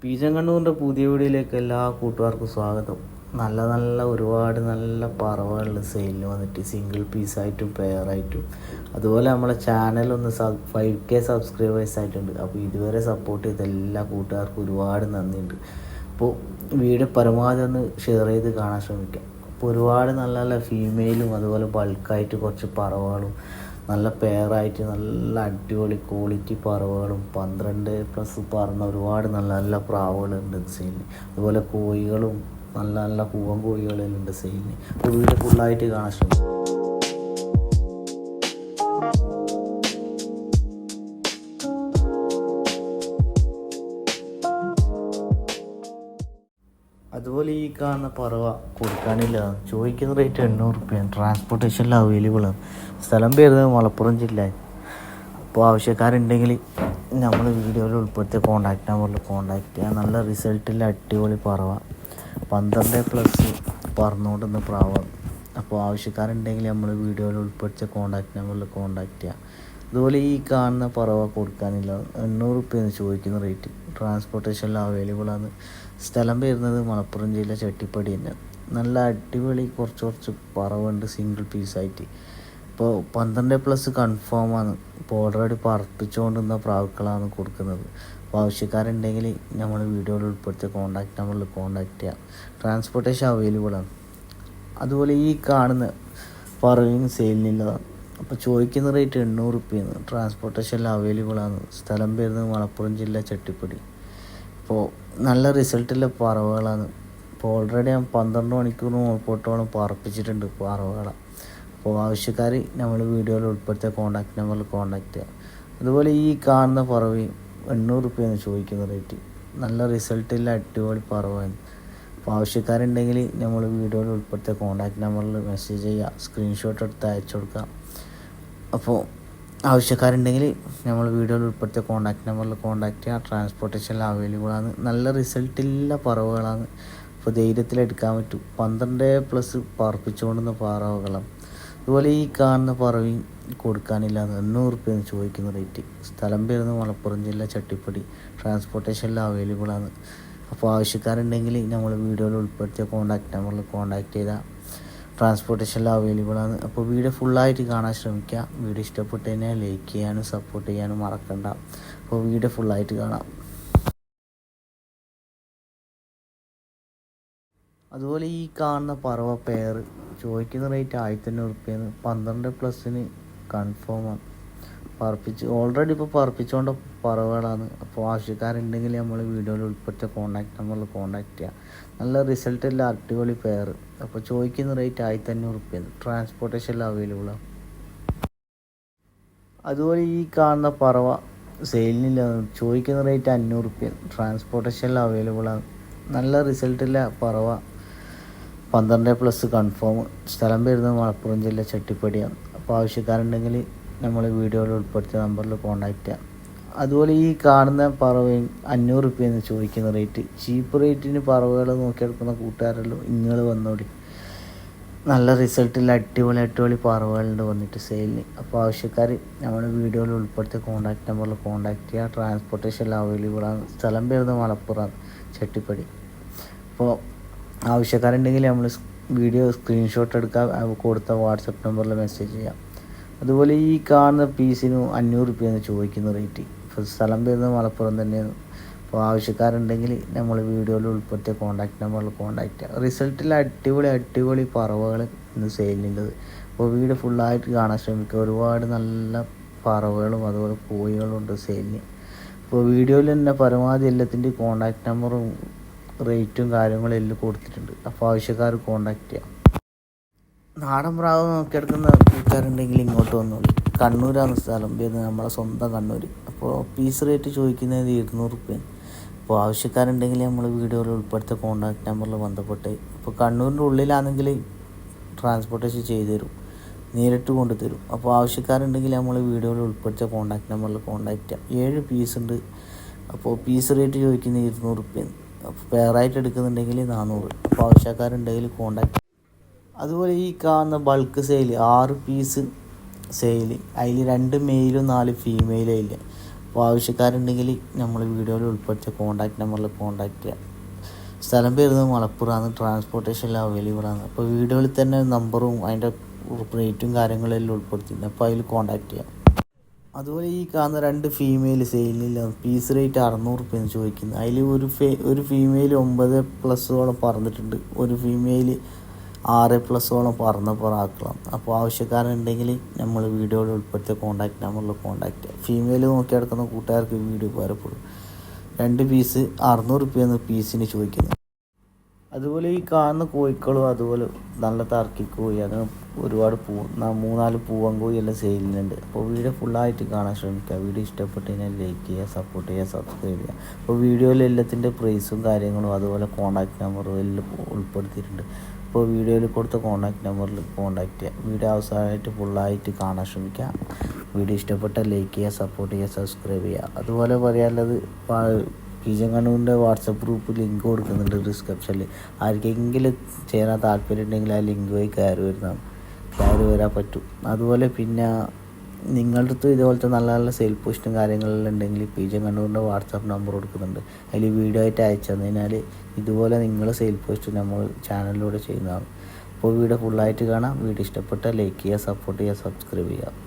പീച്ചങ്കണ്ണൂരിന്റെ പുതിയ വീഡിയോയിലേക്ക് എല്ലാ കൂട്ടുകാർക്കും സ്വാഗതം. നല്ല നല്ല ഒരുപാട് നല്ല പറവുകളുടെ സെയിലിന് വന്നിട്ട് സിംഗിൾ പീസായിട്ടും പെയറായിട്ടും അതുപോലെ നമ്മളെ ചാനലൊന്ന് സബ് ഫൈവ് കെ സബ്സ്ക്രൈബേഴ്സ് ആയിട്ടുണ്ട്. അപ്പോൾ ഇതുവരെ സപ്പോർട്ട് ചെയ്ത എല്ലാ കൂട്ടുകാർക്കും ഒരുപാട് നന്ദിയുണ്ട്. അപ്പോൾ വീട് പരമാവധി ഒന്ന് ഷെയർ ചെയ്ത് കാണാൻ ശ്രമിക്കാം. അപ്പോൾ ഒരുപാട് നല്ല നല്ല ഫീമെയിലും അതുപോലെ ബൾക്കായിട്ട് കുറച്ച് പറവകളും നല്ല പെയറായിട്ട് നല്ല അടിപൊളി ക്വാളിറ്റി പറവകളും പന്ത്രണ്ട് പ്ലസ് പറന്ന ഒരുപാട് നല്ല നല്ല പ്രാവുകളുണ്ട് സെയിലിന് അതുപോലെ കോഴികളും നല്ല നല്ല പൂവൻ കോഴികളുണ്ട് സെയിലിന് അപ്പോൾ വീട് ഫുള്ളായിട്ട് കാണാൻ ശ്രമിക്കും കാണുന്ന പറവ കൊടുക്കാനില്ല. ചോദിക്കുന്ന റേറ്റ് എണ്ണൂറ് റുപ്യാണ് ട്രാൻസ്പോർട്ടേഷനിൽ അവൈലബിൾ ആണ് സ്ഥലം പേരുന്നത് മലപ്പുറം ജില്ല. അപ്പോൾ ആവശ്യക്കാരുണ്ടെങ്കിൽ നമ്മൾ വീഡിയോയിൽ ഉൾപ്പെടുത്തിയ കോൺടാക്റ്റ് നമ്പറിൽ കോൺടാക്ട് ചെയ്യാം. നല്ല റിസൾട്ടിൽ അടിപൊളി പറവ. പന്ത്രണ്ട് പ്ലസ് പറന്നുകൊണ്ടിരുന്ന പ്രാവ. അപ്പോൾ ആവശ്യക്കാരുണ്ടെങ്കിൽ നമ്മൾ വീഡിയോയിൽ ഉൾപ്പെടുത്തിയ കോൺടാക്റ്റ് നമ്പറിൽ കോൺടാക്ട് ചെയ്യാം. അതുപോലെ ഈ കാണുന്ന പറവ കൊടുക്കാനില്ല. എണ്ണൂറ് റുപ്യെന്ന് ചോദിക്കുന്ന റേറ്റ് ട്രാൻസ്പോർട്ടേഷനിൽ അവൈലബിൾ ആണ്. സ്ഥലം വരുന്നത് മലപ്പുറം ജില്ല ചെട്ടിപ്പടി തന്നെ. നല്ല അടിപൊളി കുറച്ച് കുറച്ച് പറവുണ്ട് സിംഗിൾ പീസായിട്ട് ഇപ്പോൾ പന്ത്രണ്ട് പ്ലസ് കൺഫേം ആണ്. ഇപ്പോൾ ഓൾറെഡി പറപ്പിച്ചുകൊണ്ടിരുന്ന പ്രാവുക്കളാണ് കൊടുക്കുന്നത്. അപ്പോൾ ആവശ്യക്കാരുണ്ടെങ്കിൽ നമ്മൾ വീഡിയോയിൽ ഉൾപ്പെടുത്തിയ കോൺടാക്റ്റ് നമ്പറിൽ കോൺടാക്ട് ചെയ്യാം. ട്രാൻസ്പോർട്ടേഷൻ അവൈലബിൾ ആണ്. അതുപോലെ ഈ കാണുന്ന പറവിങ് സെയിലിനുള്ളതാണ് അപ്പോൾ ചോദിക്കുന്ന റേറ്റ് എണ്ണൂറ് റുപ്യാണ് ട്രാൻസ്പോർട്ടേഷനിൽ അവൈലബിൾ ആണ്. സ്ഥലം വരുന്നത് മലപ്പുറം ജില്ല ചട്ടിപ്പടി. അപ്പോൾ നല്ല റിസൾട്ടുള്ള പറവകളാണ്. ഇപ്പോൾ ഓൾറെഡി ഞാൻ പന്ത്രണ്ട് മണിക്കൂർ മുമ്പോട്ടോളം പറപ്പിച്ചിട്ടുണ്ട് പറവകളെ. അപ്പോൾ ആവശ്യക്കാർ നമ്മൾ വീഡിയോയിൽ ഉൾപ്പെടുത്തിയ കോൺടാക്ട് നമ്പറിൽ കോൺടാക്ട് ചെയ്യുക അതുപോലെ ഈ കാണുന്ന പറവി എണ്ണൂറ് റുപ്യാണ് ചോദിക്കുന്ന റേറ്റ് നല്ല റിസൾട്ടുള്ള അടിപൊളി പറവാണ്. അപ്പോൾ ആവശ്യക്കാരുണ്ടെങ്കിൽ നമ്മൾ വീഡിയോയിൽ ഉൾപ്പെടുത്തിയ കോൺടാക്ട് നമ്പറിൽ മെസ്സേജ് ചെയ്യുക സ്ക്രീൻഷോട്ട് എടുത്ത് അയച്ചു കൊടുക്കാം. അപ്പോൾ ആവശ്യക്കാരുണ്ടെങ്കിൽ നമ്മൾ വീഡിയോയിൽ ഉൾപ്പെടുത്തിയ കോൺടാക്ട് നമ്പറിൽ കോൺടാക്ട് ചെയ്യുക. ട്രാൻസ്പോർട്ടേഷൻ അവൈലബിൾ ആണ്. നല്ല റിസൾട്ടില്ല പറവുകളാണ്. അപ്പോൾ ധൈര്യത്തിലെടുക്കാൻ പറ്റും. പന്ത്രണ്ട് പ്ലസ് പറപ്പിച്ചുകൊണ്ടുന്ന പറവുകളാണ് അതുപോലെ ഈ കാണുന്ന പറവയും കൊടുക്കാനില്ല. എണ്ണൂറ് റുപ്യാണ് ചോദിക്കുന്ന റേറ്റ് സ്ഥലം വരുന്നത് മലപ്പുറം ജില്ല ചട്ടിപ്പടി. ട്രാൻസ്പോർട്ടേഷനിൽ അവൈലബിൾ ആണ്. അപ്പോൾ ആവശ്യക്കാരുണ്ടെങ്കിൽ നമ്മൾ വീഡിയോയിൽ ഉൾപ്പെടുത്തിയ കോൺടാക്ട് നമ്പറിൽ കോൺടാക്ട് ചെയ്താൽ ട്രാൻസ്പോർട്ടേഷനിൽ അവൈലബിൾ ആണ്. അപ്പോൾ വീഡിയോ ഫുള്ളായിട്ട് കാണാൻ ശ്രമിക്കുക. വീഡിയോ ഇഷ്ടപ്പെട്ട് കഴിഞ്ഞാൽ ലൈക്ക് ചെയ്യാനും സപ്പോർട്ട് ചെയ്യാനും മറക്കണ്ട. അപ്പോൾ വീഡിയോ ഫുള്ളായിട്ട് കാണാം. അതുപോലെ ഈ കാണുന്ന പറവ പെയർ ചോദിക്കുന്ന റേറ്റ് ആയിരത്തി അഞ്ഞൂറ് റുപ്യാണ് പന്ത്രണ്ട് കൺഫേം കൺഫേമാണ് പറപ്പിച്ച് ഓൾറെഡി ഇപ്പോൾ പറപ്പിച്ചുകൊണ്ട് പറവുകളാണ് അപ്പോൾ ആവശ്യക്കാരുണ്ടെങ്കിൽ നമ്മൾ വീഡിയോയിൽ ഉൾപ്പെടുത്തിയ കോൺടാക്ട് നമ്മൾ കോൺടാക്ട് ചെയ്യുക നല്ല റിസൾട്ടുള്ള അടിപൊളി പെയർ അപ്പോൾ ചോദിക്കുന്ന റേറ്റ് ആയിരത്തി അഞ്ഞൂറ് റുപ്യ ട്രാൻസ്പോർട്ടേഷൻ അവൈലബിൾ ആണ് അതുപോലെ ഈ കാണുന്ന പറവ സെയിലിനില്ല ചോദിക്കുന്ന റേറ്റ് അഞ്ഞൂറ് റുപ്യ ട്രാൻസ്പോർട്ടേഷൻ അവൈലബിൾ ആണ് നല്ല റിസൾട്ടുള്ള പറവ. പന്ത്രണ്ട് പ്ലസ് കൺഫേം സ്ഥലം വരുന്നത് മലപ്പുറം ജില്ല ചട്ടിപ്പടിയാണ്. അപ്പോൾ ആവശ്യക്കാരുണ്ടെങ്കിൽ നമ്മൾ വീഡിയോയിൽ ഉൾപ്പെടുത്തിയ നമ്പറിൽ കോൺടാക്റ്റ് ചെയ്യാം അതുപോലെ ഈ കാണുന്ന പറവയും അഞ്ഞൂറ് എന്ന് ചോദിക്കുന്ന റേറ്റ് ചീപ്പ് റേറ്റിന് പറവകൾ നോക്കിയെടുക്കുന്ന കൂട്ടുകാരെല്ലാം ഇങ്ങൾ വന്നോടി. നല്ല റിസൾട്ടിൽ അടിപൊളി അടിപൊളി പറവകളുണ്ട് വന്നിട്ട് സെയിലിന് അപ്പോൾ ആവശ്യക്കാർ നമ്മുടെ വീഡിയോയിൽ ഉൾപ്പെടുത്തിയ കോൺടാക്റ്റ് നമ്പറിൽ കോൺടാക്റ്റ് ചെയ്യുക. ട്രാൻസ്പോർട്ടേഷൻ അവൈലബിൾ ആണ്. സ്ഥലം പേരുന്ന മലപ്പുറം ചട്ടിപ്പടി. അപ്പോൾ ആവശ്യക്കാരുണ്ടെങ്കിൽ നമ്മൾ വീഡിയോ സ്ക്രീൻഷോട്ട് എടുക്കുക. കൊടുത്ത വാട്സപ്പ് നമ്പറിൽ മെസ്സേജ് ചെയ്യാം. അതുപോലെ ഈ കാണുന്ന പീസിന് അഞ്ഞൂറ് റുപ്യാണ് ചോദിക്കുന്ന റേറ്റ് ഇപ്പോൾ സ്ഥലം വരുന്നത് മലപ്പുറം തന്നെയാണ്. അപ്പോൾ ആവശ്യക്കാരുണ്ടെങ്കിൽ നമ്മൾ വീഡിയോയിൽ ഉൾപ്പെടുത്തിയ കോൺടാക്ട് നമ്പറിൽ കോൺടാക്ട് ചെയ്യുക റിസൾട്ടിൽ അടിപൊളി അടിപൊളി പറവകൾ ഇന്ന് സെയിലിനുള്ളത് അപ്പോൾ വീട് ഫുള്ളായിട്ട് കാണാൻ ശ്രമിക്കുക. ഒരുപാട് നല്ല പറവകളും അതുപോലെ കോഴികളും ഉണ്ട് സെയിലിന് അപ്പോൾ വീഡിയോയിൽ തന്നെ പരമാവധി എല്ലാത്തിന്റെ കോൺടാക്ട് നമ്പറും റേറ്റും കാര്യങ്ങളും എല്ലാം കൊടുത്തിട്ടുണ്ട്. അപ്പോൾ ആവശ്യക്കാർ കോൺടാക്ട് ചെയ്യാം. നാടൻ പ്രാവ് നോക്കിയെടുക്കുന്ന കൂട്ടുകാരുണ്ടെങ്കിൽ ഇങ്ങോട്ട് വന്നോളൂ. കണ്ണൂരാണ് സ്ഥലം. വരുന്നത് നമ്മളെ സ്വന്തം കണ്ണൂർ. അപ്പോൾ പീസ് റേറ്റ് ചോദിക്കുന്നത് ഇരുന്നൂറ് റുപ്യ അപ്പോൾ ആവശ്യക്കാരുണ്ടെങ്കിൽ നമ്മൾ വീഡിയോയിൽ ഉൾപ്പെടുത്തിയ കോൺടാക്ട് നമ്പറിൽ ബന്ധപ്പെട്ട്. ഇപ്പോൾ കണ്ണൂരിന്റെ ഉള്ളിലാണെങ്കിൽ ട്രാൻസ്പോർട്ടേഷൻ ചെയ്തു തരും. നേരിട്ട് കൊണ്ടുതരും. അപ്പോൾ ആവശ്യക്കാരുണ്ടെങ്കിൽ നമ്മൾ വീഡിയോയിൽ ഉൾപ്പെടുത്തിയ കോൺടാക്ട് നമ്പറിൽ കോൺടാക്ട് ചെയ്യാം. ഏഴ് പീസ് ഉണ്ട്. അപ്പോൾ പീസ് റേറ്റ് ചോദിക്കുന്നത് ഇരുന്നൂറ് റുപ്യ അപ്പോൾ പെയറായിട്ട് എടുക്കുന്നുണ്ടെങ്കിൽ നാനൂറ്. അപ്പോൾ ആവശ്യക്കാരുണ്ടെങ്കിൽ കോൺടാക്ട് അതുപോലെ ഈ കാണുന്ന ബൾക്ക് സെയിൽ ആറ് പീസ് സെയിൽ അതിൽ രണ്ട് മെയിലും നാല് ഫീമെയിലും ഇല്ല അപ്പോൾ ആവശ്യക്കാരുണ്ടെങ്കിൽ നമ്മൾ വീഡിയോയിൽ ഉൾപ്പെടുത്തിയ കോൺടാക്ട് നമ്പറിൽ കോൺടാക്ട് ചെയ്യാം സ്ഥലം പേരുന്നത് മലപ്പുറമാണ് ട്രാൻസ്പോർട്ടേഷൻ എല്ലാം അവൈലബിൾ ആണ് അപ്പോൾ വീഡിയോയിൽ തന്നെ നമ്പറും അതിന്റെ റേറ്റും കാര്യങ്ങളെല്ലാം ഉൾപ്പെടുത്തിയിട്ടുണ്ട്. അപ്പോൾ അതിൽ കോൺടാക്ട് ചെയ്യാം. അതുപോലെ ഈ കാണുന്ന രണ്ട് ഫീമെയിൽ സെയിലില്ല പീസ് റേറ്റ് അറുന്നൂറ് റുപ്യെന്ന് ചോദിക്കുന്നത് അതിൽ ഒരു ഫേ ഒരു ഫീമെയിൽ ഒമ്പത് പ്ലസോളം പറഞ്ഞിട്ടുണ്ട്. ഒരു ഫീമെയിൽ ആറ് പ്ലസോളം പറന്നപ്പോൾ ആക്കണം. അപ്പോൾ ആവശ്യക്കാരുണ്ടെങ്കിൽ നമ്മൾ വീഡിയോയിൽ ഉൾപ്പെടുത്തിയ കോണ്ടാക്ട് നമ്പറിൽ കോണ്ടാക്ട് ചെയ്യാം. ഫീമെയിൽ നോക്കി നടക്കുന്ന കൂട്ടുകാർക്ക് വീഡിയോ ഉപകാരപ്പെടും രണ്ട് പീസ് അറുന്നൂറ് റുപ്യാണ് പീസിന് ചോദിക്കുന്നത്. അതുപോലെ ഈ കാണുന്ന കോഴിക്കളും അതുപോലെ നല്ല ടർക്കി കോഴി അങ്ങനെ ഒരുപാട് പൂ മൂന്നാൽ പൂവൻ കോഴി എല്ലാം സെയിലിനുണ്ട് അപ്പോൾ വീഡിയോ ഫുള്ളായിട്ട് കാണാൻ ശ്രമിക്കുക. വീഡിയോ ഇഷ്ടപ്പെട്ട് കഴിഞ്ഞാൽ ലൈക്ക് ചെയ്യുക സപ്പോർട്ട് ചെയ്യുക സബ്സ്ക്രൈബ് ചെയ്യുക. അപ്പോൾ വീഡിയോയിൽ എല്ലാത്തിന്റെ പ്രൈസും കാര്യങ്ങളും അതുപോലെ കോണ്ടാക്ട് നമ്പറും എല്ലാം ഉൾപ്പെടുത്തിയിട്ടുണ്ട്. അപ്പോൾ വീഡിയോയിൽ കൊടുത്ത കോൺടാക്ട് നമ്പറിൽ കോൺടാക്റ്റ് ചെയ്യുക വീഡിയോ അവസാനമായിട്ട് ഫുള്ളായിട്ട് കാണാൻ ശ്രമിക്കുക വീഡിയോ ഇഷ്ടപ്പെട്ട ലൈക്ക് ചെയ്യുക സപ്പോർട്ട് ചെയ്യുക സബ്സ്ക്രൈബ് ചെയ്യുക. അതുപോലെ പറയാനുള്ളത് പ- കിജൻ കണ്ണൂരിന്റെ വാട്സപ്പ് ഗ്രൂപ്പ് ലിങ്ക് കൊടുക്കുന്നുണ്ട് ഡിസ്ക്രിപ്ഷനിൽ ആർക്കെങ്കിലും ചേരാൻ താല്പര്യം ഉണ്ടെങ്കിൽ ആ ലിങ്ക് വഴി കയറി വരുന്നതാണ്. കയറി വരാൻ പറ്റും. അതുപോലെ പിന്നെ നിങ്ങളുടെ അടുത്ത് ഇതുപോലത്തെ നല്ല നല്ല സെയിൽ പോസ്റ്റും കാര്യങ്ങളെല്ലാം ഉണ്ടെങ്കിൽ പി ജെ കണ്ണൂരിന്റെ വാട്സാപ്പ് നമ്പർ കൊടുക്കുന്നുണ്ട്. അതിൽ വീഡിയോ ആയിട്ട് അയച്ചു തന്നതിനാൽ ഇതുപോലെ നിങ്ങൾ സെയിൽ പോസ്റ്റ് നമ്മൾ ചാനലിലൂടെ ചെയ്യുന്നതാണ്. അപ്പോൾ വീഡിയോ ഫുള്ളായിട്ട് കാണാം. വീഡിയോ ഇഷ്ടപ്പെട്ടാൽ ലൈക്ക് ചെയ്യുക സപ്പോർട്ട് ചെയ്യുക സബ്സ്ക്രൈബ് ചെയ്യുക.